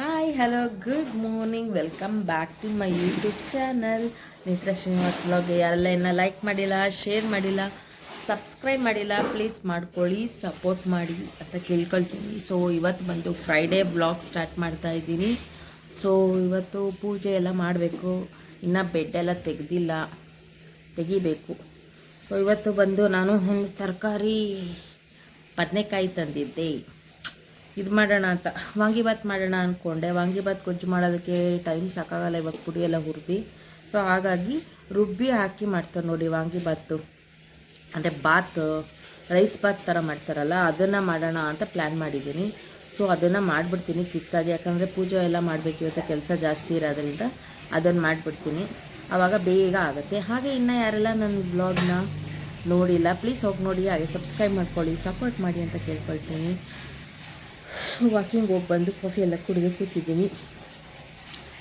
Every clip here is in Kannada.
Hi hello good morning welcome back to my YouTube channel Netra Srinivas blog ಯಾರೆಲ್ಲ ಇನ್ನೂ ಲೈಕ್ ಮಾಡಿಲ್ಲ ಶೇರ್ ಮಾಡಿಲ್ಲ ಸಬ್ಸ್ಕ್ರೈಬ್ ಮಾಡಿಲ್ಲ ಪ್ಲೀಸ್ ಮಾಡ್ಕೊಳ್ಳಿ ಸಪೋರ್ಟ್ ಮಾಡಿ ಅಂತ ಕೇಳ್ಕೊಳ್ತೀನಿ. ಸೊ ಇವತ್ತು ಬಂದು ಫ್ರೈಡೇ ಬ್ಲಾಗ್ ಸ್ಟಾರ್ಟ್ ಮಾಡ್ತಾ ಇದ್ದೀನಿ. ಸೊ ಇವತ್ತು ಪೂಜೆ ಎಲ್ಲ ಮಾಡಬೇಕು. ಇನ್ನು ಬೆಡ್ ಎಲ್ಲ ತೆಗೆದಿಲ್ಲ. ತೆಗಿಬೇಕು. ಸೊ ಇವತ್ತು ಬಂದು ನಾನು ಒಂದು ತರಕಾರಿ, ಬದನೆಕಾಯಿ ತಂದಿದ್ದೆ. ಇದು ಮಾಡೋಣ ಅಂತ. ವಾಂಗಿಭಾತ್ ಮಾಡೋಣ ಅಂದ್ಕೊಂಡೆ ವಾಂಗಿಭಾತ್ ಗೊಜ್ಜು ಮಾಡೋದಕ್ಕೆ ಟೈಮ್ ಸಾಕಾಗಲ್ಲ ಇವಾಗ ಪುಡಿ ಎಲ್ಲ ಹುರಿದು. ಸೊ ಹಾಗಾಗಿ ರುಬ್ಬಿ ಹಾಕಿ ಮಾಡ್ತಾರೆ ನೋಡಿ ವಾಂಗಿಭಾತು ಅಂದರೆ ಬಾತ್ ರೈಸ್ ಬಾತ್ ಥರ ಮಾಡ್ತಾರಲ್ಲ, ಅದನ್ನು ಮಾಡೋಣ ಅಂತ ಪ್ಲ್ಯಾನ್ ಮಾಡಿದ್ದೀನಿ. ಸೊ ಅದನ್ನು ಮಾಡಿಬಿಡ್ತೀನಿ ಕಿತ್ತಾಗಿ ಯಾಕಂದರೆ ಪೂಜೆ ಎಲ್ಲ ಮಾಡಬೇಕು, ಇವತ್ತು ಕೆಲಸ ಜಾಸ್ತಿ ಇರೋದ್ರಿಂದ ಅದನ್ನು ಮಾಡಿಬಿಡ್ತೀನಿ. ಆವಾಗ ಬೇಗ ಆಗುತ್ತೆ. ಹಾಗೆ ಇನ್ನು ಯಾರೆಲ್ಲ ನನ್ನ ಬ್ಲಾಗ್ನ ನೋಡಿಲ್ಲ ಪ್ಲೀಸ್ ಹೋಗಿ ನೋಡಿ. ಹಾಗೆ ಸಬ್ಸ್ಕ್ರೈಬ್ ಮಾಡ್ಕೊಳ್ಳಿ ಸಪೋರ್ಟ್ ಮಾಡಿ ಅಂತ ಕೇಳ್ಕೊಳ್ತೀನಿ. ವಾಕಿಂಗ್ ಹೋಗಿ ಬಂದು ಕಾಫಿ ಎಲ್ಲ ಕುಡಿದು ಕೂತಿದ್ದೀನಿ.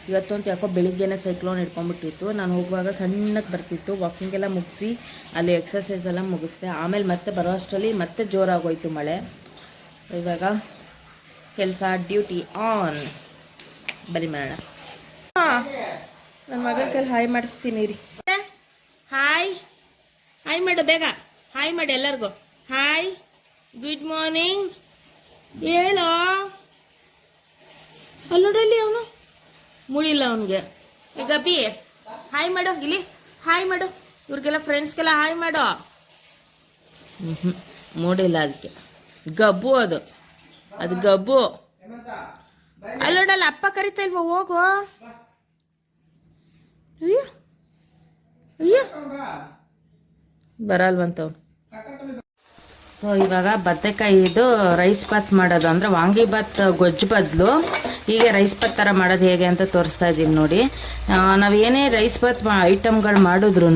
ಇವತ್ತಂತೂ ಯಾಕೋ ಬೆಳಿಗ್ಗೆನೇ ಸೈಕ್ಲೋನ್ ಹಿಡ್ಕೊಂಡ್ಬಿಟ್ಟಿತ್ತು. ನಾನು ಹೋಗುವಾಗ ಸಣ್ಣಕ್ಕೆ ಬರ್ತಿತ್ತು. ವಾಕಿಂಗ್ ಎಲ್ಲ ಮುಗಿಸಿ ಅಲ್ಲಿ ಎಕ್ಸಸೈಸ್ ಎಲ್ಲ ಮುಗಿಸ್ದೆ. ಆಮೇಲೆ ಮತ್ತೆ ಬರೋ ಅಷ್ಟರಲ್ಲಿ ಮತ್ತೆ ಜೋರಾಗೋಯ್ತು ಮಳೆ. ಇವಾಗ ಕೆಲಸ ಡ್ಯೂಟಿ ಆನ್ ಬರಿ ಮಾಡೋಣ. ಹಾಂ ನನ್ನ ಮಗನ ಕೈಲಿ ಹಾಯ್ ಮಾಡಿಸ್ತೀನಿ ರೀ ಹಾಯ್. ಹಾಯ್ ಮಾಡು ಬೇಗ. ಹಾಯ್ ಮಾಡಿ ಎಲ್ಲರಿಗೂ. ಹಾಯ್. ಗುಡ್ ಮಾರ್ನಿಂಗ್ ಹೇಳೋ? ಅಲ್ಲಿ ನೋಡಲ್ಲಿ ಅವನು? ಮುಳಿಲ್ಲ ಅವನಿಗೆ. ಈಗ ಬಿ ಹಾಯ್ ಮಾಡೋ, ಇಲ್ಲಿ, ಹಾಯ್ ಮಾಡು. ಇವ್ರಿಗೆಲ್ಲ ಫ್ರೆಂಡ್ಸ್ಗೆಲ್ಲ ಹಾಯ್ ಮಾಡು. ಹ್ಞೂ ಮೂಡಿಲ್ಲ ಅದಕ್ಕೆ ಗಬ್ಬು ಅದು. ಅದು ಗಬ್ಬು. ಅಲ್ಲಿ ನೋಡಲ್ಲ ಅಪ್ಪ ಕರಿತಾ ಇಲ್ವಾ, ಹೋಗು. ಅಯ್ಯೋ ಅಯ್ಯೋ. ಬರಲ್ವಂತವ್ನು. ಸೊ ಇವಾಗ ಬದನೆಕಾಯಿದು ರೈಸ್ ಬಾತ್ ಮಾಡೋದು. ಅಂದರೆ ವಾಂಗಿಭಾತ್ ಗೊಜ್ಜು ಬದಲು. ಹೀಗೆ ರೈಸ್ ಬಾತ್ ಥರ ಮಾಡೋದು ಹೇಗೆ ಅಂತ ತೋರಿಸ್ತಾ ಇದ್ದೀನಿ ನೋಡಿ. ನಾವು ಏನೇ ರೈಸ್ ಬಾತ್ ಐಟಮ್ಗಳು ಮಾಡಿದ್ರು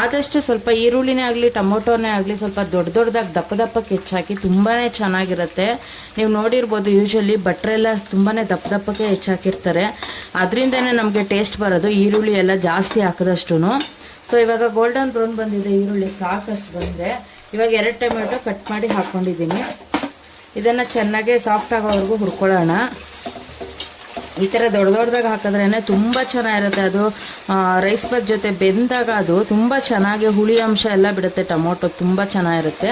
ಆದಷ್ಟು ಸ್ವಲ್ಪ ಈರುಳ್ಳಿನೇ ಆಗಲಿ, ಟೊಮೊಟೊನೇ ಆಗಲಿ ಸ್ವಲ್ಪ ದೊಡ್ಡ ದೊಡ್ಡದಾಗಿ ದಪ್ಪ ದಪ್ಪಕ್ಕೆ ಹೆಚ್ಚಾಕಿ ತುಂಬಾ ಚೆನ್ನಾಗಿರುತ್ತೆ. ನೀವು ನೋಡಿರ್ಬೋದು ಯೂಶಲಿ ಭಟ್ರೆಲ್ಲ ತುಂಬಾ ದಪ್ಪ ದಪ್ಪಕ್ಕೆ ಹೆಚ್ಚಾಕಿರ್ತಾರೆ. ಅದರಿಂದನೇ ನಮಗೆ ಟೇಸ್ಟ್ ಬರೋದು. ಈರುಳ್ಳಿ ಎಲ್ಲ ಜಾಸ್ತಿ ಹಾಕಿದಷ್ಟು ಸೊ ಇವಾಗ ಗೋಲ್ಡನ್ ಬ್ರೌನ್ ಬಂದಿದೆ, ಈರುಳ್ಳಿ ಸಾಕಷ್ಟು ಬಂದಿದೆ. ಇವಾಗ ಎರಡು ಟೊಮೆಟೊ ಕಟ್ ಮಾಡಿ ಹಾಕ್ಕೊಂಡಿದ್ದೀನಿ ಇದನ್ನು ಚೆನ್ನಾಗೆ ಸಾಫ್ಟ್ ಆಗೋವರೆಗೂ ಹುರ್ಕೊಳ್ಳೋಣ. ಈ ಥರ ದೊಡ್ಡ ದೊಡ್ಡದಾಗ ಹಾಕಿದ್ರೇ ತುಂಬ ಚೆನ್ನಾಗಿರುತ್ತೆ. ಅದು ರೈಸ್ ಬಾತ್ ಜೊತೆ ಬೆಂದಾಗ ಅದು ತುಂಬ ಚೆನ್ನಾಗಿ ಹುಳಿ ಅಂಶ ಎಲ್ಲ ಬಿಡುತ್ತೆ ಟೊಮೊಟೊ, ತುಂಬ ಚೆನ್ನಾಗಿರುತ್ತೆ.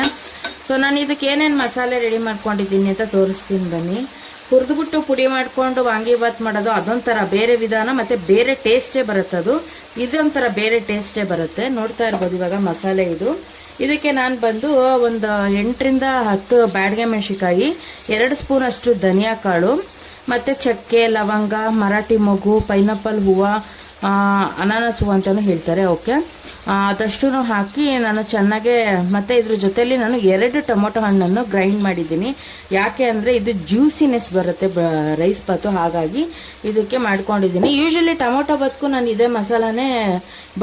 ಸೊ ನಾನು ಇದಕ್ಕೆ ಏನೇನು ಮಸಾಲೆ ರೆಡಿ ಮಾಡ್ಕೊಂಡಿದ್ದೀನಿ ಅಂತ ತೋರಿಸ್ತೀನಿ ಬನ್ನಿ. ಹುರಿದ್ಬಿಟ್ಟು ಪುಡಿ ಮಾಡಿಕೊಂಡು ವಾಂಗಿಬಾತ್ ಮಾಡೋದು ಅದೊಂಥರ ಬೇರೆ ವಿಧಾನ ಮತ್ತು ಬೇರೆ ಟೇಸ್ಟೇ ಬರುತ್ತೆ ಅದು. ಇದೊಂಥರ ಬೇರೆ ಟೇಸ್ಟೇ ಬರುತ್ತೆ. ನೋಡ್ತಾ ಇರ್ಬೋದು ಇವಾಗ ಮಸಾಲೆ ಇದು. ಇದಕ್ಕೆ ನಾನು ಬಂದು ಒಂದು ಎಂಟರಿಂದ ಹತ್ತು ಬ್ಯಾಡ್ಗೆ ಮೆಣಸಿಕಾಯಿ ಎರಡು ಸ್ಪೂನ್ ಅಷ್ಟು ಧನಿಯಾ ಕಾಳು, ಮತ್ತು ಚಕ್ಕೆ, ಲವಂಗ, ಮರಾಠಿ ಮಗು ಪೈನಾಪಲ್ ಹೂವು ಅನಾನಸ್ ಹೂವು ಅಂತಲೂ ಹೇಳ್ತಾರೆ, ಓಕೆ? ಅದಷ್ಟು ಹಾಕಿ ನಾನು ಚೆನ್ನಾಗೆ, ಮತ್ತು ಇದ್ರ ಜೊತೆಯಲ್ಲಿ ನಾನು ಎರಡು ಟೊಮೊಟೊ ಹಣ್ಣನ್ನು ಗ್ರೈಂಡ್ ಮಾಡಿದ್ದೀನಿ. ಯಾಕೆ ಅಂದರೆ ಇದು ಜ್ಯೂಸಿನೆಸ್ ಬರುತ್ತೆ ರೈಸ್ ಬಾತು, ಹಾಗಾಗಿ ಇದಕ್ಕೆ ಮಾಡ್ಕೊಂಡಿದ್ದೀನಿ. ಯೂಶಲಿ ಟೊಮೊಟೊ ಬದಕು ನಾನು ಇದೇ ಮಸಾಲಾನೇ